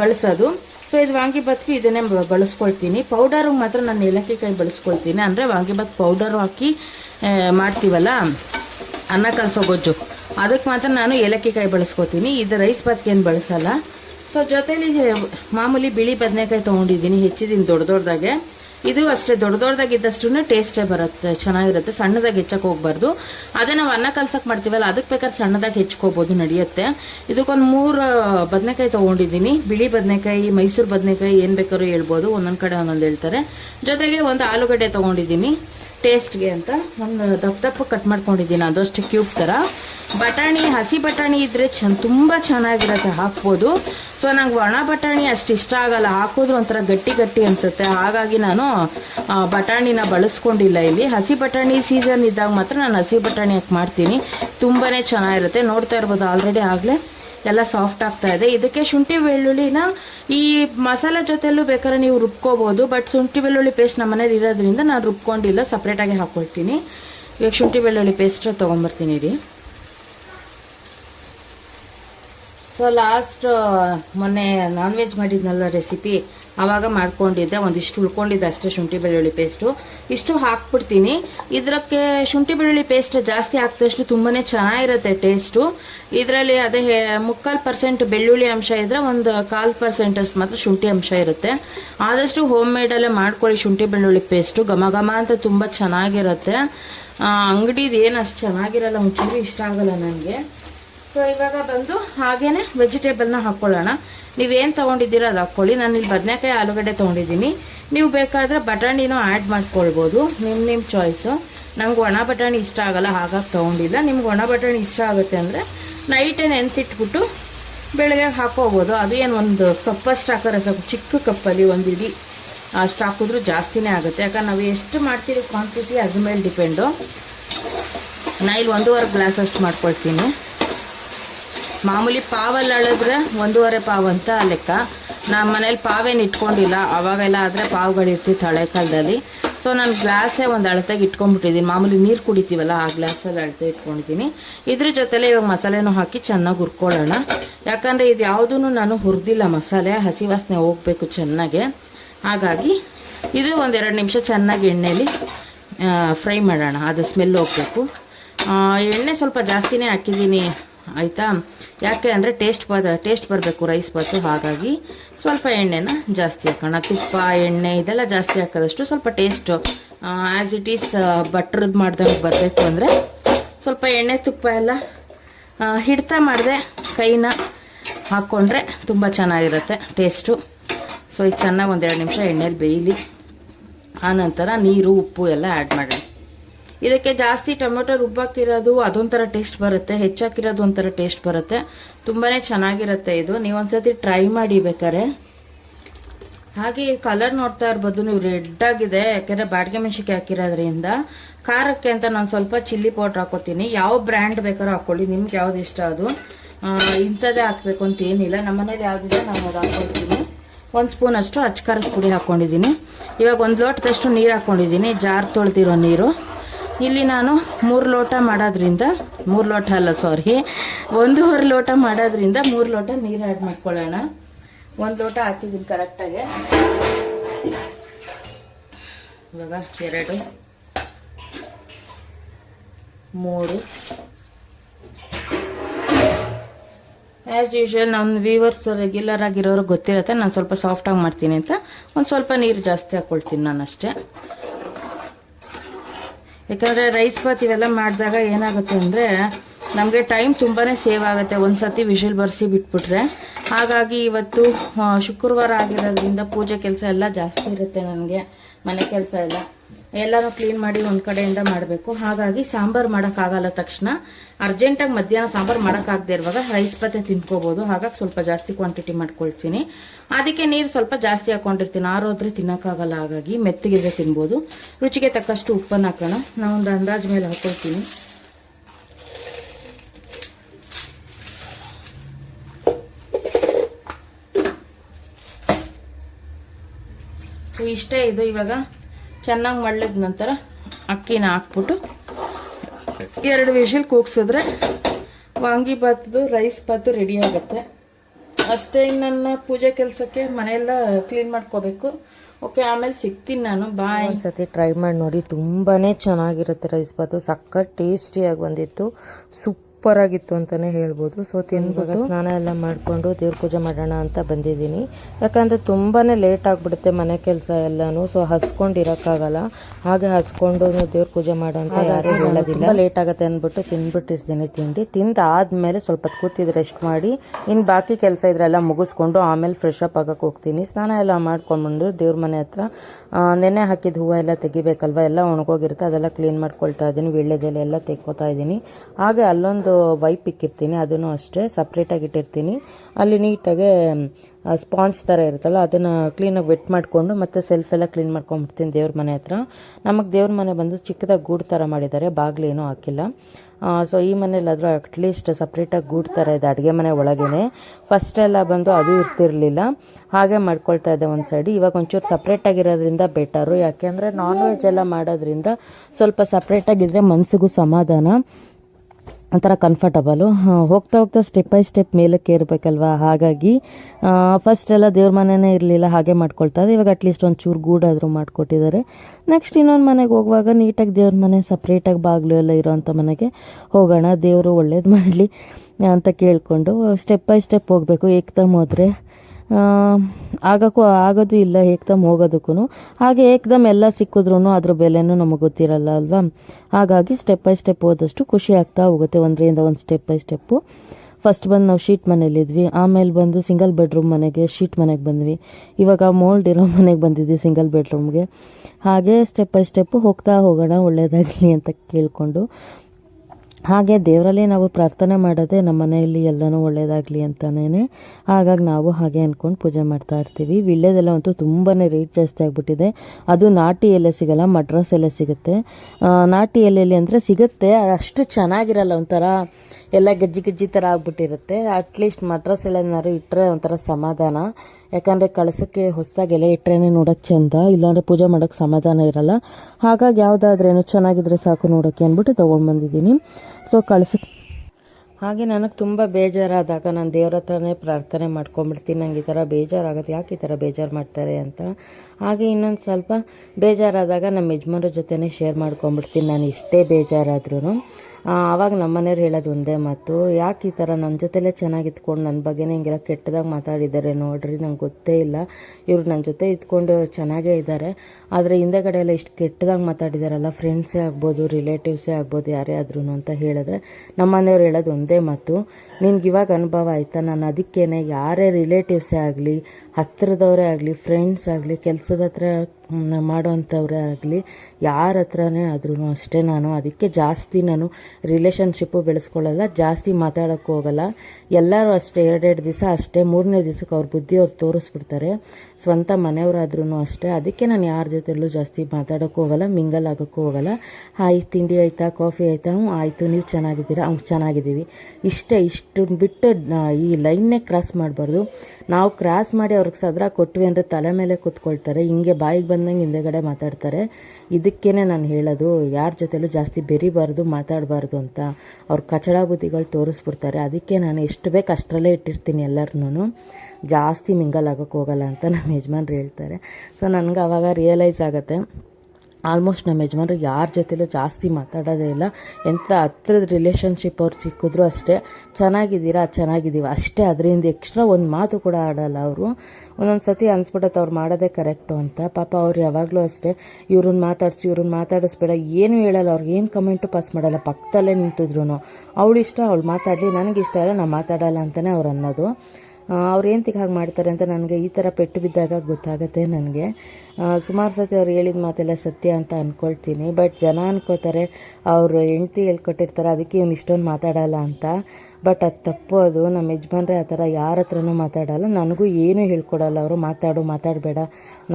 ಬಳಸೋದು. ಸೊ ಇದು ವಾಂಗಿಭಾತ್ಗೆ ಇದನ್ನೇ ಬಳಸ್ಕೊಳ್ತೀನಿ. ಪೌಡರು ಮಾತ್ರ ನಾನು ಏಲಕ್ಕಿ ಕಾಯಿ ಬಳಸ್ಕೊಳ್ತೀನಿ. ಅಂದರೆ ವಾಂಗಿಭಾತ್ ಪೌಡರ್ ಹಾಕಿ ಮಾಡ್ತೀವಲ್ಲ? ಅನ್ನ ಕಲಸೋ ಗೊಜ್ಜು. ಅದಕ್ಕೆ ಮಾತ್ರ ನಾನು ಏಲಕ್ಕಿ ಕಾಯಿ ಬಳಸ್ಕೊತೀನಿ ಇದು ರೈಸ್ ಬಾತ್ಗೆ ಏನು ಬಳಸಲ್ಲ. ಸೊ ಜೊತೇಲಿ, ಮಾಮೂಲಿ ಬಿಳಿ ಬದನೆಕಾಯಿ ತೊಗೊಂಡಿದ್ದೀನಿ. ಹೆಚ್ಚಿದ್ದೀನಿ ದೊಡ್ಡ ದೊಡ್ಡದಾಗೆ ಇದು ಅಷ್ಟೇ, ದೊಡ್ಡ ದೊಡ್ಡದಾಗಿದ್ದಷ್ಟು ಟೇಸ್ಟೇ ಬರುತ್ತೆ, ಚೆನ್ನಾಗಿರುತ್ತೆ, ಸಣ್ಣದಾಗಿ ಹೆಚ್ಚಕ್ಕೆ ಹೋಗ್ಬಾರ್ದು. ಅದೇ ನಾವು ಅನ್ನ ಕಲ್ಸಕ್ಕೆ ಮಾಡ್ತೀವಲ್ಲ ಅದಕ್ಕೆ ಬೇಕಾದ್ರೆ ಸಣ್ಣದಾಗಿ ಹೆಚ್ಕೋಬೋದು ನಡೆಯುತ್ತೆ. ಇದಕ್ಕೊಂದು ಮೂರು ಬದನೆಕಾಯಿ ತೊಗೊಂಡಿದ್ದೀನಿ. ಬಿಳಿ ಬದನೆಕಾಯಿ, ಮೈಸೂರು ಬದನೆಕಾಯಿ ಏನು ಬೇಕಾದ್ರೂ ಹೇಳ್ಬೋದು, ಒಂದೊಂದು ಕಡೆ ಒಂದೊಂದು ಹೇಳ್ತಾರೆ. ಜೊತೆಗೆ ಒಂದು ಆಲೂಗಡ್ಡೆ ತೊಗೊಂಡಿದ್ದೀನಿ. ಟೇಸ್ಟ್ಗೆ ಅಂತ ಒಂದು ದಪ್ಪ ದಪ್ಪ ಕಟ್ ಮಾಡ್ಕೊಂಡಿದ್ದೀನಿ. ಅದಷ್ಟು ಕ್ಯೂಬ್ ಥರ. ಬಟಾಣಿ, ಹಸಿ ಬಟಾಣಿ ಇದ್ದರೆ ಚೆನ್ನ ತುಂಬ ಚೆನ್ನಾಗಿರುತ್ತೆ, ಹಾಕ್ಬೋದು. ಸೊ, ನಂಗೆ ಒಣ ಬಟಾಣಿ ಅಷ್ಟು ಇಷ್ಟ ಆಗಲ್ಲ. ಹಾಕಿದ್ರು ಒಂಥರ ಗಟ್ಟಿ ಗಟ್ಟಿ ಅನಿಸುತ್ತೆ. ಹಾಗಾಗಿ ನಾನು ಬಟಾಣಿನ ಬಳಸ್ಕೊಂಡಿಲ್ಲ ಇಲ್ಲಿ. ಹಸಿ ಬಟಾಣಿ ಸೀಸನ್ ಇದ್ದಾಗ ಮಾತ್ರ ನಾನು ಹಸಿ ಬಟಾಣಿ ಹಾಕಿ ಮಾಡ್ತೀನಿ. ತುಂಬಾ ಚೆನ್ನಾಗಿರುತ್ತೆ. ನೋಡ್ತಾ ಇರ್ಬೋದು. ಆಲ್ರೆಡಿ ಆಗಲೇ ಎಲ್ಲ ಸಾಫ್ಟ್ ಆಗ್ತಾ ಇದೆ. ಇದಕ್ಕೆ ಶುಂಠಿ ಬೆಳ್ಳುಳ್ಳಿನ ಈ ಮಸಾಲೆ ಜೊತೆಲೂ ಬೇಕಾದ್ರೆ ನೀವು ರುಬ್ಕೋಬೋದು ಬಟ್ ಶುಂಠಿ ಬೆಳ್ಳುಳ್ಳಿ ಪೇಸ್ಟ್ ನಮ್ಮ ಮನೇಲಿ ಇರೋದ್ರಿಂದ ನಾನು ರುಬ್ಕೊಂಡಿಲ್ಲ ಸಪ್ರೇಟಾಗಿ ಹಾಕೊಳ್ತೀನಿ. ಇವಾಗ ಶುಂಠಿ ಬೆಳ್ಳುಳ್ಳಿ ಪೇಸ್ಟ್ ತೊಗೊಂಬರ್ತೀನಿ ರೀ ಸೊ ಲಾಸ್ಟ್ ಮೊನ್ನೆ ನಾನ್ ವೆಜ್ ಮಾಡಿದ್ನಲ್ಲ ರೆಸಿಪಿ ಆವಾಗ ಮಾಡ್ಕೊಂಡಿದ್ದೆ, ಒಂದಿಷ್ಟು ಉಳ್ಕೊಂಡಿದ್ದೆ ಅಷ್ಟೇ ಶುಂಠಿ ಬೆಳ್ಳುಳ್ಳಿ ಪೇಸ್ಟು ಇಷ್ಟು ಹಾಕ್ಬಿಡ್ತೀನಿ. ಇದಕ್ಕೆ ಶುಂಠಿ ಬೆಳ್ಳುಳ್ಳಿ ಪೇಸ್ಟ್ ಜಾಸ್ತಿ ಹಾಕಿದಷ್ಟು ತುಂಬಾ ಚೆನ್ನಾಗಿರುತ್ತೆ ಟೇಸ್ಟು ಇದರಲ್ಲಿ ಅದೇ ಮುಕ್ಕಾಲು ಪರ್ಸೆಂಟ್ ಬೆಳ್ಳುಳ್ಳಿ ಅಂಶ ಇದ್ರೆ ಒಂದು ಕಾಲು ಪರ್ಸೆಂಟ್ ಅಷ್ಟು ಮಾತ್ರ ಶುಂಠಿ ಅಂಶ ಇರುತ್ತೆ. ಆದಷ್ಟು ಹೋಮ್ ಮೇಡಲ್ಲೇ ಮಾಡ್ಕೊಳ್ಳಿ ಶುಂಠಿ ಬೆಳ್ಳುಳ್ಳಿ ಪೇಸ್ಟು ಘಮ ಘಮ ಅಂತ ತುಂಬ ಚೆನ್ನಾಗಿರುತ್ತೆ. ಅಂಗಡಿದು ಏನು ಅಷ್ಟು ಚೆನ್ನಾಗಿರಲ್ಲ, ಒಂಚೂರು ಇಷ್ಟ ಆಗಲ್ಲ ನನಗೆ ಸೊ ಇವಾಗ ಬಂದು ಹಾಗೇನೆ ವೆಜಿಟೇಬಲ್ನ ಹಾಕ್ಕೊಳ್ಳೋಣ ನೀವೇನು ತೊಗೊಂಡಿದ್ದೀರಾ ಅದು ಹಾಕ್ಕೊಳ್ಳಿ ನಾನು ಇಲ್ಲಿ ಬದನೆಕಾಯಿ, ಆಲೂಗಡ್ಡೆ ತೊಗೊಂಡಿದ್ದೀನಿ. ನೀವು ಬೇಕಾದರೆ ಬಟಾಣಿನೂ ಆ್ಯಡ್ ಮಾಡ್ಕೊಳ್ಬೋದು. ನಿಮ್ಮ ನಿಮ್ಮ ಚಾಯ್ಸು ನಂಗೆ ಒಣ ಬಟಾಣಿ ಇಷ್ಟ ಆಗಲ್ಲ, ಹಾಗಾಗಿ ತೊಗೊಂಡಿಲ್ಲ. ನಿಮ್ಗೆ ಒಣ ಬಟಾಣಿ ಇಷ್ಟ ಆಗುತ್ತೆ ಅಂದರೆ ನೈಟೇ ನೆನೆಸಿಟ್ಬಿಟ್ಟು ಬೆಳಗ್ಗೆ ಹಾಕೋಬೋದು. ಅದು ಏನು ಒಂದು ಕಪ್ಪಷ್ಟು ಹಾಕೋರೆ ಸ್ವಲ್ಪ ಚಿಕ್ಕ ಕಪ್ಪಲ್ಲಿ ಒಂದು ಇಡೀ ಅಷ್ಟು ಹಾಕಿದ್ರೂ ಜಾಸ್ತಿನೇ ಆಗುತ್ತೆ. ಯಾಕಂದ್ರೆ ನಾವು ಎಷ್ಟು ಮಾಡ್ತೀರಿ ಕ್ವಾಂಟಿಟಿ ಅದ್ರ ಮೇಲೆ ಡಿಪೆಂಡು ನಾ ಇಲ್ಲಿ ಒಂದೂವರೆ ಗ್ಲಾಸ್ ಅಷ್ಟು ಮಾಡ್ಕೊಳ್ತೀನಿ. ಮಾಮೂಲಿ ಪಾವಲ್ಲಿ ಅಳಿದ್ರೆ ಒಂದೂವರೆ ಪಾವ್ ಅಂತ ಲೆಕ್ಕ. ನಮ್ಮ ಮನೇಲಿ ಪಾವೇನು ಇಟ್ಕೊಂಡಿಲ್ಲ. ಅವಾಗೆಲ್ಲ ಆದರೆ ಪಾವುಗಳಿರ್ತಿತ್ತು ಹಳೆ ಕಾಲದಲ್ಲಿ ಸೊ ನಾನು ಗ್ಲಾಸೇ ಒಂದು ಅಳತೆಗೆ ಇಟ್ಕೊಂಡ್ಬಿಟ್ಟಿದ್ದೀನಿ ಮಾಮೂಲಿ ನೀರು ಕುಡಿತೀವಲ್ಲ, ಆ ಗ್ಲಾಸಲ್ಲಿ ಅಳತೆ ಇಟ್ಕೊಂಡಿದ್ದೀನಿ ಇದ್ರ ಜೊತೆಲೆ ಇವಾಗ ಮಸಾಲೆನೂ ಹಾಕಿ ಚೆನ್ನಾಗಿ ಹುರ್ಕೊಳ್ಳೋಣ. ಯಾಕಂದರೆ ಇದು ಯಾವುದೂ ನಾನು ಹುರಿದಿಲ್ಲ ಮಸಾಲೆ, ಹಸಿ ವಾಸನೆ ಹೋಗಬೇಕು ಚೆನ್ನಾಗೆ. ಹಾಗಾಗಿ ಇದು ಒಂದೆರಡು ನಿಮಿಷ ಚೆನ್ನಾಗಿ ಎಣ್ಣೆಲಿ ಫ್ರೈ ಮಾಡೋಣ. ಅದು ಸ್ಮೆಲ್ ಹೋಗಬೇಕು. ಎಣ್ಣೆ ಸ್ವಲ್ಪ ಜಾಸ್ತಿನೇ ಹಾಕಿದ್ದೀನಿ ಆಯಿತಾ? ಯಾಕೆ ಅಂದರೆ ಟೇಸ್ಟ್ ಬದ ಟೇಸ್ಟ್ ಬರಬೇಕು ರೈಸ್ ಬಾತು ಹಾಗಾಗಿ ಸ್ವಲ್ಪ ಎಣ್ಣೆನ ಜಾಸ್ತಿ ಹಾಕೋಣ. ತುಪ್ಪ, ಎಣ್ಣೆ ಇದೆಲ್ಲ ಜಾಸ್ತಿ ಹಾಕೋದಷ್ಟು ಸ್ವಲ್ಪ ಟೇಸ್ಟು ಆ್ಯಸ್ ಇಟ್ ಈಸ್ ಬಟ್ರದ್ದು ಮಾಡ್ದಂಗೆ ಬರಬೇಕು ಅಂದರೆ ಸ್ವಲ್ಪ ಎಣ್ಣೆ, ತುಪ್ಪ ಎಲ್ಲ ಹಿಡ್ತಾ ಮಾಡಿದೆ ಕೈನ ಹಾಕ್ಕೊಂಡ್ರೆ ತುಂಬ ಚೆನ್ನಾಗಿರುತ್ತೆ ಟೇಸ್ಟು ಸೊ ಇದು ಚೆನ್ನಾಗಿ ಒಂದೆರಡು ನಿಮಿಷ ಎಣ್ಣೆಲಿ ಬೇಯಲಿ. ಆನಂತರ ನೀರು, ಉಪ್ಪು ಎಲ್ಲ ಆ್ಯಡ್ ಮಾಡೋಣ ಇದಕ್ಕೆ ಜಾಸ್ತಿ ಟೊಮೆಟೊ ರುಬ್ಬಾಕ್ತಿರೋದು ಅದೊಂಥರ ಟೇಸ್ಟ್ ಬರುತ್ತೆ ಹೆಚ್ಚಾಕಿರೋದು ಒಂಥರ ಟೇಸ್ಟ್ ಬರುತ್ತೆ. ತುಂಬಾ ಚೆನ್ನಾಗಿರುತ್ತೆ ಇದು. ನೀವೊಂದ್ಸತಿ ಟ್ರೈ ಮಾಡಿ ಬೇಕಾರೆ ಹಾಗೆ ಕಲರ್ ನೋಡ್ತಾ ಇರ್ಬೋದು. ನೀವು ರೆಡ್ ಆಗಿದೆ, ಯಾಕೆಂದ್ರೆ ಬಾಡಿಗೆ ಮೆಣಸಿಗೆ ಹಾಕಿರೋದ್ರಿಂದ. ಖಾರಕ್ಕೆ ಅಂತ ನಾನು ಸ್ವಲ್ಪ ಚಿಲ್ಲಿ ಪೌಡ್ರ್ ಹಾಕೋತೀನಿ. ಯಾವ ಬ್ರ್ಯಾಂಡ್ ಬೇಕಾದ್ರೂ ಹಾಕೊಳ್ಳಿ. ನಿಮ್ಗೆ ಯಾವ್ದು ಇಷ್ಟ ಅದು. ಇಂಥದ್ದೇ ಹಾಕ್ಬೇಕು ಅಂತ ಏನಿಲ್ಲ. ನಮ್ಮ ಮನೇಲಿ ಯಾವ್ದಿದೆ ನಾನು ಅದು ಹಾಕೊಳ್ತೀನಿ. ಒಂದು ಸ್ಪೂನ್ ಅಷ್ಟು ಅಚ್ಕಾರದ ಪುಡಿ ಹಾಕ್ಕೊಂಡಿದ್ದೀನಿ ಇವಾಗ ಒಂದು ಲೋಟದಷ್ಟು ನೀರು ಹಾಕ್ಕೊಂಡಿದ್ದೀನಿ ಜಾರ್ ತೊಳೆದಿರೋ ನೀರು. ಇಲ್ಲಿ ನಾನು ಮೂರು ಲೋಟ ಮಾಡೋದ್ರಿಂದ, ಮೂರು ಲೋಟ ಅಲ್ಲ ಸಾರಿ ಒಂದೂವರೆ ಲೋಟ ಮಾಡೋದ್ರಿಂದ ಮೂರು ಲೋಟ ನೀರು ಆ್ಯಡ್ ಮಾಡ್ಕೊಳ್ಳೋಣ. ಒಂದು ಲೋಟ ಹಾಕಿದ್ದೀನಿ ಕರೆಕ್ಟಾಗಿ ಇವಾಗ ಎರಡು, ಮೂರು. ಆ್ಯಸ್ ಯೂಶ್ವಲ್ ನನ್ನ ವ್ಯೂವರ್ಸ್ ರೆಗ್ಯುಲರ್ ಆಗಿರೋರು ಗೊತ್ತಿರುತ್ತೆ, ನಾನು ಸ್ವಲ್ಪ ಸಾಫ್ಟಾಗಿ ಮಾಡ್ತೀನಿ ಅಂತ. ಒಂದು ಸ್ವಲ್ಪ ನೀರು ಜಾಸ್ತಿ ಹಾಕ್ಕೊಳ್ತೀನಿ ನಾನು ಅಷ್ಟೇ ಯಾಕಂದರೆ ರೈಸ್ ಬಾತ್ ಇವೆಲ್ಲ ಮಾಡಿದಾಗ ಏನಾಗುತ್ತೆ ಅಂದರೆ ನಮಗೆ ಟೈಮ್ ತುಂಬಾ ಸೇವ್ ಆಗುತ್ತೆ. ಒಂದು ಸತಿ ವಿಷಲ್ ಬರ್ಸಿ ಬಿಟ್ಬಿಟ್ರೆ. ಹಾಗಾಗಿ ಇವತ್ತು ಶುಕ್ರವಾರ ಆಗಿರೋದ್ರಿಂದ ಪೂಜೆ ಕೆಲಸ ಎಲ್ಲ ಜಾಸ್ತಿ ಇರುತ್ತೆ ನನಗೆ. ಮನೆ ಕೆಲಸ ಎಲ್ಲ. ಎಲ್ಲನೂ ಕ್ಲೀನ್ ಮಾಡಿ ಒಂದು ಕಡೆಯಿಂದ ಮಾಡಬೇಕು. ಹಾಗಾಗಿ ಸಾಂಬಾರು ಮಾಡೋಕ್ಕಾಗಲ್ಲ ತಕ್ಷಣ. ಅರ್ಜೆಂಟಾಗಿ ಮಧ್ಯಾಹ್ನ ಸಾಂಬಾರು ಮಾಡೋಕ್ಕಾಗದೆ ಇರುವಾಗ ರೈಸ್ ಪತ್ತೆ ತಿನ್ಕೋಬೋದು ಹಾಗಾಗಿ ಸ್ವಲ್ಪ ಜಾಸ್ತಿ ಕ್ವಾಂಟಿಟಿ ಮಾಡ್ಕೊಳ್ತೀನಿ. ಅದಕ್ಕೆ ನೀರು ಸ್ವಲ್ಪ ಜಾಸ್ತಿ ಹಾಕೊಂಡಿರ್ತೀನಿ. ಆರೋದ್ರೆ ತಿನ್ನೋಕ್ಕಾಗಲ್ಲ. ಹಾಗಾಗಿ ಮೆತ್ತಗಿದ್ರೆ ತಿನ್ಬೋದು. ರುಚಿಗೆ ತಕ್ಕಷ್ಟು ಉಪ್ಪನ್ನು ಹಾಕೋಣ. ನಾವೊಂದು ಅಂದಾಜು ಮೇಲೆ ಹಾಕೊಳ್ತೀನಿ. ಇಷ್ಟೇ ಇದು ಇವಾಗ. ಚೆನ್ನಾಗಿ ಮಳ್ಳದ ನಂತರ ಅಕ್ಕಿನ ಹಾಕ್ಬಿಟ್ಟು ಎರಡು ವಿಷಲ್ ಕೂಗ್ಸಿದ್ರೆ ವಾಂಗಿಭಾತ್ದು ರೈಸ್ ಬಾತು ರೆಡಿ ಆಗುತ್ತೆ. ಅಷ್ಟೇ ನನ್ನ ಪೂಜೆ ಕೆಲಸಕ್ಕೆ ಮನೆಯೆಲ್ಲ ಕ್ಲೀನ್ ಮಾಡ್ಕೋಬೇಕು. ಓಕೆ ಆಮೇಲೆ ಸಿಗ್ತೀನಿ ನಾನು. ಬಾಯ್ ಒಂದ್ಸತಿ ಟ್ರೈ ಮಾಡಿ ನೋಡಿ. ತುಂಬಾ ಚೆನ್ನಾಗಿರುತ್ತೆ ರೈಸ್ ಬಾತು ಸಖತ್ ಟೇಸ್ಟಿಯಾಗಿ ಬಂದಿತ್ತು. ಸೂಪರ್ ಆಗಿತ್ತು ಅಂತಾನೆ ಹೇಳ್ಬೋದು. ಸೊ ತಿನ್ಬೇಕು ಸ್ನಾನ ಎಲ್ಲ ಮಾಡಿಕೊಂಡು ದೇವ್ರ ಪೂಜೆ ಮಾಡೋಣ ಅಂತ ಬಂದಿದ್ದೀನಿ. ಯಾಕಂದರೆ ತುಂಬಾ ಲೇಟ್ ಆಗಿಬಿಡುತ್ತೆ ಮನೆ ಕೆಲಸ ಎಲ್ಲನೂ. ಸೊ ಹಸ್ಕೊಂಡು ಇರೋಕ್ಕಾಗಲ್ಲ ಹಾಗೆ ಹಸ್ಕೊಂಡು ದೇವ್ರ ಪೂಜೆ ಮಾಡೋ ಅಂತ ಯಾರು ಹೇಳೋದಿಲ್ಲ. ಲೇಟ್ ಆಗುತ್ತೆ ಅಂದ್ಬಿಟ್ಟು ತಿನ್ಬಿಟ್ಟಿರ್ತೀನಿ ತಿಂಡಿ. ತಿಂದಾದ್ಮೇಲೆ ಸ್ವಲ್ಪ ಕೂತಿದ್ದು ರೆಸ್ಟ್ ಮಾಡಿ ಇನ್ನು ಬಾಕಿ ಕೆಲಸ ಇದ್ರೆಲ್ಲ ಮುಗಿಸ್ಕೊಂಡು ಆಮೇಲೆ ಫ್ರೆಶ್ ಅಪ್ ಆಗಕ್ಕೆ ಹೋಗ್ತೀನಿ. ಸ್ನಾನ ಎಲ್ಲ ಮಾಡ್ಕೊಂಡ್ಬಂದು ದೇವ್ರ ಮನೆ ಹತ್ರ ನೆನೆ ಹಾಕಿದ ಹೂವು ಎಲ್ಲ ತೆಗಿಬೇಕಲ್ವ ಎಲ್ಲ ಒಣಗೋಗಿರುತ್ತೆ ಅದೆಲ್ಲ ಕ್ಲೀನ್ ಮಾಡ್ಕೊಳ್ತಾ ಇದ್ದೀನಿ ವೀಳ್ಯದೆಲೆ ಎಲ್ಲ ತೆಕ್ಕೋತಾ ಇದ್ದೀನಿ. ಹಾಗೆ ಅಲ್ಲೊಂದು ವೈಪ್ ಇಕ್ಕಿರ್ತೀನಿ, ಅದನ್ನು ಅಷ್ಟೇ ಸಪ್ರೇಟಾಗಿ ಇಟ್ಟಿರ್ತೀನಿ. ಅಲ್ಲಿ ನೀಟಾಗೆ ಸ್ಪಾಂಜ್ ಥರ ಇರುತ್ತಲ್ಲ, ಅದನ್ನು ಕ್ಲೀನಾಗಿ ವೆಟ್ ಮಾಡಿಕೊಂಡು ಮತ್ತೆ ಸೆಲ್ಫ್ ಎಲ್ಲ ಕ್ಲೀನ್ ಮಾಡ್ಕೊಂಡ್ಬಿಡ್ತೀನಿ ದೇವ್ರ ಮನೆ ಹತ್ರ. ನಮಗೆ ದೇವ್ರ ಮನೆ ಬಂದು ಚಿಕ್ಕದಾಗಿ ಗೂಡು ಥರ ಮಾಡಿದ್ದಾರೆ ಬಾಗಿಲೇನೂ ಹಾಕಿಲ್ಲ. ಸೊ ಈ ಮನೇಲಾದರೂ ಅಟ್ಲೀಸ್ಟ್ ಸಪ್ರೇಟಾಗಿ ಗೂಡು ಥರ ಇದೆ, ಅಡುಗೆ ಮನೆ ಒಳಗೇ ಫಸ್ಟ್ ಎಲ್ಲ ಬಂದು ಅದು ಇರ್ತಿರಲಿಲ್ಲ. ಹಾಗೆ ಮಾಡ್ಕೊಳ್ತಾ ಇದ್ದೆ ಒಂದು ಸೈಡ್ ಇವಾಗ ಒಂಚೂರು ಸಪ್ರೇಟಾಗಿರೋದ್ರಿಂದ ಬೆಟರು ಯಾಕೆಂದರೆ ನಾನ್ ವೆಜ್ ಎಲ್ಲ ಮಾಡೋದ್ರಿಂದ ಸ್ವಲ್ಪ ಸಪ್ರೇಟಾಗಿದ್ದರೆ ಮನಸ್ಸಿಗೂ ಸಮಾಧಾನ. ಒಂಥರ ಕಂಫರ್ಟಬಲು ಹೋಗ್ತಾ ಹೋಗ್ತಾ ಸ್ಟೆಪ್ ಬೈ ಸ್ಟೆಪ್ ಮೇಲಕ್ಕೆ ಇರಬೇಕಲ್ವಾ ಹಾಗಾಗಿ ಫಸ್ಟ್ ಎಲ್ಲ ದೇವ್ರ ಮನೆನೇ ಇರಲಿಲ್ಲ, ಹಾಗೆ ಮಾಡ್ಕೊಳ್ತಾ ಇದ್ದೆ. ಇವಾಗ ಅಟ್ಲೀಸ್ಟ್ ಒಂದು ಚೂರು ಗೂಡಾದರೂ ಮಾಡಿಕೊಟ್ಟಿದ್ದಾರೆ. ನೆಕ್ಸ್ಟ್ ಇನ್ನೊಂದು ಮನೆಗೆ ಹೋಗುವಾಗ ನೀಟಾಗಿ ದೇವ್ರ ಮನೆ ಸಪ್ರೇಟಾಗಿ ಬಾಗಿಲು ಎಲ್ಲ ಇರೋವಂಥ ಮನೆಗೆ ಹೋಗೋಣ. ದೇವರು ಒಳ್ಳೇದು ಮಾಡಲಿ ಅಂತ ಕೇಳಿಕೊಂಡು ಸ್ಟೆಪ್ ಬೈ ಸ್ಟೆಪ್ ಹೋಗಬೇಕು. ಏಕ್ದಮ್ ಹೋದರೆ ಆಗಕ್ಕೂ ಆಗೋದು ಇಲ್ಲ, ಏಕ್ದಮ್ ಹೋಗೋದಕ್ಕೂ ಹಾಗೆ ಏಕ್ದಮ್ ಎಲ್ಲ ಸಿಕ್ಕಿದ್ರೂ ಅದ್ರ ಬೆಲೆನೂ ನಮಗೆ ಗೊತ್ತಿರಲ್ಲ ಅಲ್ವಾ? ಹಾಗಾಗಿ ಸ್ಟೆಪ್ ಬೈ ಸ್ಟೆಪ್ ಹೋದಷ್ಟು ಖುಷಿ ಆಗ್ತಾ ಹೋಗುತ್ತೆ, ಒಂದರಿಂದ ಒಂದು ಸ್ಟೆಪ್ ಬೈ ಸ್ಟೆಪ್ಪು ಫಸ್ಟ್ ಬಂದು ನಾವು ಶೀಟ್ ಮನೇಲಿದ್ವಿ, ಆಮೇಲೆ ಬಂದು ಸಿಂಗಲ್ ಬೆಡ್ರೂಮ್ ಮನೆಗೆ ಶೀಟ್ ಮನೆಗೆ ಬಂದ್ವಿ. ಇವಾಗ ಮೋಲ್ಡ್ ಇರೋ ಮನೆಗೆ ಬಂದಿದ್ವಿ ಸಿಂಗಲ್ ಬೆಡ್ರೂಮ್ಗೆ ಹಾಗೆ ಸ್ಟೆಪ್ ಬೈ ಸ್ಟೆಪ್ಪು ಹೋಗ್ತಾ ಹೋಗೋಣ ಒಳ್ಳೆಯದಾಗಲಿ ಅಂತ ಕೇಳಿಕೊಂಡು. ಹಾಗೆ ದೇವರಲ್ಲಿ ನಾವು ಪ್ರಾರ್ಥನೆ ಮಾಡೋದೇ ನಮ್ಮ ಮನೆಯಲ್ಲಿ ಎಲ್ಲನೂ ಒಳ್ಳೇದಾಗಲಿ ಅಂತಲೇ ಹಾಗಾಗಿ ನಾವು ಹಾಗೆ ಅಂದ್ಕೊಂಡು ಪೂಜೆ ಮಾಡ್ತಾ ಇರ್ತೀವಿ. ವಿಳ್ಯದೆಲ್ಲ ಅಂತೂ ತುಂಬಾ ರೇಟ್ ಜಾಸ್ತಿ ಆಗಿಬಿಟ್ಟಿದೆ. ಅದು ನಾಟಿ ಎಲೆ ಸಿಗಲ್ಲ, ಮಡ್ರಾಸ್ ಎಲೆ ಸಿಗುತ್ತೆ. ನಾಟಿ ಎಲೆಯಲ್ಲಿ ಅಂದರೆ ಸಿಗುತ್ತೆ, ಅಷ್ಟು ಚೆನ್ನಾಗಿರಲ್ಲ, ಒಂಥರ ಎಲ್ಲ ಗಜ್ಜಿ ಗಜ್ಜಿ ಥರ ಆಗ್ಬಿಟ್ಟಿರುತ್ತೆ. ಅಟ್ಲೀಸ್ಟ್ ಮಡ್ರಾಸ್ ಎಲೆನಾರು ಇಟ್ಟರೆ ಒಂಥರ ಸಮಾಧಾನ. ಯಾಕಂದರೆ ಕಳಸಕ್ಕೆ ಹೊಸದಾಗಿ ಎಲೆ ಇಟ್ಟರೆ ನೋಡೋಕ್ಕೆ ಚೆಂದ, ಇಲ್ಲಾಂದರೆ ಪೂಜೆ ಮಾಡೋಕ್ಕೆ ಸಮಾಧಾನ ಇರಲ್ಲ. ಹಾಗಾಗಿ ಯಾವುದಾದ್ರೇನು ಚೆನ್ನಾಗಿದ್ರೆ ಸಾಕು ನೋಡೋಕ್ಕೆ ಅಂದ್ಬಿಟ್ಟು ತೊಗೊಂಡು ಬಂದಿದ್ದೀನಿ ಸೊ ಕಳಸಕ್ಕೆ ಹಾಗೆ ನನಗೆ ತುಂಬ ಬೇಜಾರಾದಾಗ ನಾನು ದೇವ್ರ ಹತ್ರನೇ ಪ್ರಾರ್ಥನೆ ಮಾಡ್ಕೊಂಬಿಡ್ತೀನಿ ನಂಗೆ ಈ ಥರ ಬೇಜಾರಾಗುತ್ತೆ. ಯಾಕೆ ಈ ಥರ ಬೇಜಾರು ಮಾಡ್ತಾರೆ ಅಂತ. ಹಾಗೆ ಇನ್ನೊಂದು ಸ್ವಲ್ಪ ಬೇಜಾರಾದಾಗ ನಮ್ಮ ಯಜಮಾನ್ರ ಜೊತೆನೇ ಶೇರ್ ಮಾಡ್ಕೊಂಬಿಡ್ತೀನಿ ನಾನು ಇಷ್ಟೇ ಬೇಜಾರಾದ್ರೂ ಆವಾಗ ನಮ್ಮ ಮನೆಯವ್ರು ಹೇಳೋದು ಒಂದೇ ಮಾತು, ಯಾಕೆ ಈ ಥರ ನನ್ನ ಜೊತೆಲೇ ಚೆನ್ನಾಗಿ ಇದ್ಕೊಂಡು ನನ್ನ ಬಗ್ಗೆನೇ ಹಿಂಗೆಲ್ಲ ಕೆಟ್ಟದಾಗಿ ಮಾತಾಡಿದ್ದಾರೆ ನೋಡ್ರಿ, ನಂಗೆ ಗೊತ್ತೇ ಇಲ್ಲ. ಇವರು ನನ್ನ ಜೊತೆ ಇದ್ಕೊಂಡು ಚೆನ್ನಾಗೇ ಇದ್ದಾರೆ. ಆದರೆ ಹಿಂದೆಗಡೆ ಎಲ್ಲ ಇಷ್ಟು ಕೆಟ್ಟದಾಗಿ ಮಾತಾಡಿದಾರಲ್ಲ ಫ್ರೆಂಡ್ಸೇ ಆಗ್ಬೋದು ರಿಲೇಟಿವ್ಸೇ ಆಗ್ಬೋದು, ಯಾರೇ ಆದ್ರೂ ಅಂತ ಹೇಳಿದ್ರೆ ನಮ್ಮ ಮನೆಯವ್ರು ಹೇಳೋದು ಒಂದೇ ಮಾತು. ನಿನ್ಗೆ ಇವಾಗ ಅನುಭವ ಆಯ್ತಾ? ನಾನು ಅದಕ್ಕೇನೆ, ಯಾರೇ ರಿಲೇಟಿವ್ಸೇ ಆಗಲಿ ಹತ್ತಿರದವರೇ ಆಗಲಿ ಫ್ರೆಂಡ್ಸ್ ಆಗಲಿ, ಕೆಲಸದ ಹತ್ರ ಮಾಡೋವಂಥವ್ರೇ ಆಗಲಿ ಯಾರ ಹತ್ರನೇ ಆದ್ರೂ ಅಷ್ಟೇ ನಾನು. ಅದಕ್ಕೆ ಜಾಸ್ತಿ ನಾನು ರಿಲೇಷನ್ಶಿಪ್ಪು ಬೆಳೆಸ್ಕೊಳ್ಳಲ್ಲ, ಜಾಸ್ತಿ ಮಾತಾಡೋಕ್ಕೆ ಹೋಗಲ್ಲ. ಎಲ್ಲರೂ ಅಷ್ಟೇ, ಎರಡೆರಡು ದಿವಸ ಅಷ್ಟೇ, ಮೂರನೇ ದಿವಸಕ್ಕೆ ಅವ್ರ ಬುದ್ಧಿ ಅವ್ರು ತೋರಿಸ್ಬಿಡ್ತಾರೆ. ಸ್ವಂತ ಮನೆಯವರಾದ್ರೂ ಅಷ್ಟೇ. ಅದಕ್ಕೆ ನಾನು ಯಾರ ಜೊತೆಲೂ ಜಾಸ್ತಿ ಮಾತಾಡೋಕ್ಕೆ ಹೋಗಲ್ಲ, ಮಿಂಗಲ್ ಆಗೋಕ್ಕೂ ಹೋಗಲ್ಲ. ಹಾಯ್, ತಿಂಡಿ ಆಯಿತಾ, ಕಾಫಿ ಆಯಿತಾ? ಹ್ಞೂ ಆಯಿತು, ನೀವು ಚೆನ್ನಾಗಿದ್ದೀರಾ? ಅವ್ನು ಚೆನ್ನಾಗಿದ್ದೀವಿ. ಇಷ್ಟೇ, ಇಷ್ಟು ಬಿಟ್ಟು ಈ ಲೈನ್ನೇ ಕ್ರಾಸ್ ಮಾಡಬಾರ್ದು. ನಾವು ಕ್ರಾಸ್ ಮಾಡಿ ಅವ್ರಿಗೆ ಸದ್ರ ಕೊಟ್ವಿ ಅಂದರೆ ತಲೆ ಮೇಲೆ ಕೂತ್ಕೊಳ್ತಾರೆ. ಹಿಂಗೆ ಬಾಯಿಗೆ ಬಂದಂಗೆ ಹಿಂದೆಗಡೆ ಮಾತಾಡ್ತಾರೆ. ಇದಕ್ಕೇನೆ ನಾನು ಹೇಳೋದು, ಯಾರ ಜೊತೆಲೂ ಜಾಸ್ತಿ ಬೆರಿಬಾರ್ದು, ಮಾತಾಡಬಾರ್ದು ಅಂತ ಅವ್ರ ಕಚಡ ಬುದ್ಧಿಗಳು ತೋರಿಸ್ಬಿಡ್ತಾರೆ. ಅದಕ್ಕೆ ನಾನು ಎಷ್ಟು ಬೇಕು ಅಷ್ಟರಲ್ಲೇ ಇಟ್ಟಿರ್ತೀನಿ ಎಲ್ಲರನ್ನೂ. ಜಾಸ್ತಿ ಮಿಂಗಲ್ ಆಗೋಕ್ಕೆ ಹೋಗಲ್ಲ ಅಂತ ನಮ್ಮ ಯಜಮಾನ್ರು ಹೇಳ್ತಾರೆ. ಸೊ ನನಗೆ ಆವಾಗ ರಿಯಲೈಸ್ ಆಗುತ್ತೆ. ಆಲ್ಮೋಸ್ಟ್ ನಮ್ಮ ಯಜಮಾನ್ರು ಯಾರ ಜೊತೆಲೂ ಜಾಸ್ತಿ ಮಾತಾಡೋದೇ ಇಲ್ಲ. ಎಂಥ ಹತ್ರದ ರಿಲೇಷನ್ಶಿಪ್ ಅವ್ರು ಸಿಕ್ಕಿದ್ರು ಅಷ್ಟೇ. ಚೆನ್ನಾಗಿದ್ದೀರಾ? ಚೆನ್ನಾಗಿದ್ದೀವಿ. ಅಷ್ಟೇ. ಅದರಿಂದ ಎಕ್ಸ್ಟ್ರಾ ಒಂದು ಮಾತು ಕೂಡ ಆಡಲ್ಲ ಅವರು. ಒಂದೊಂದು ಸತಿ ಅನ್ಸ್ಬಿಡತ್ತೆ ಅವ್ರು ಮಾಡೋದೇ ಕರೆಕ್ಟು ಅಂತ. ಪಾಪ ಅವ್ರು ಯಾವಾಗಲೂ ಅಷ್ಟೇ. ಇವ್ರನ್ನ ಮಾತಾಡಿಸಿ, ಇವ್ರನ್ನ ಮಾತಾಡಿಸ್ಬೇಡ. ಏನು ಹೇಳಲ್ಲ. ಅವ್ರಿಗೆ ಏನು ಕಮೆಂಟು ಪಾಸ್ ಮಾಡಲ್ಲ. ಪಕ್ಕದಲ್ಲೇ ನಿಂತಿದ್ರು ಅವಳು ಇಷ್ಟ ಅವಳು ಮಾತಾಡಲಿ. ನನಗಿಷ್ಟ ಇಲ್ಲ. ನಾನು ಮಾತಾಡಲ್ಲ ಅಂತಲೇ ಅವ್ರು ಅನ್ನೋದು. ಅವ್ರು ಏನಂತಿಗೆ ಹಾಗೆ ಮಾಡ್ತಾರೆ ಅಂತ ನನಗೆ ಈ ಥರ ಪೆಟ್ಟು ಬಿದ್ದಾಗ ಗೊತ್ತಾಗುತ್ತೆ ನನಗೆ. ಸುಮಾರು ಸತಿ ಅವ್ರು ಹೇಳಿದ ಮಾತೆಲ್ಲ ಸತ್ಯ ಅಂತ ಅಂದ್ಕೊಳ್ತೀನಿ ಬಟ್ ಜನ ಅನ್ಕೋತಾರೆ, ಅವರು ಹೆಂಡ್ತಿ ಹೇಳ್ಕೊಟ್ಟಿರ್ತಾರೆ, ಅದಕ್ಕೆ ಇವ್ನು ಇಷ್ಟೊಂದು ಮಾತಾಡಲ್ಲ ಅಂತ. ಬಟ್ ಅದು ತಪ್ಪು ಅದು. ನಮ್ಮ ಯಜಮಾನ್ರೆ ಆ ಥರ ಯಾರ ಹತ್ರನೂ ಮಾತಾಡಲ್ಲ. ನನಗೂ ಏನೂ ಹೇಳ್ಕೊಡಲ್ಲ. ಅವರು ಮಾತಾಡು, ಮಾತಾಡಬೇಡ.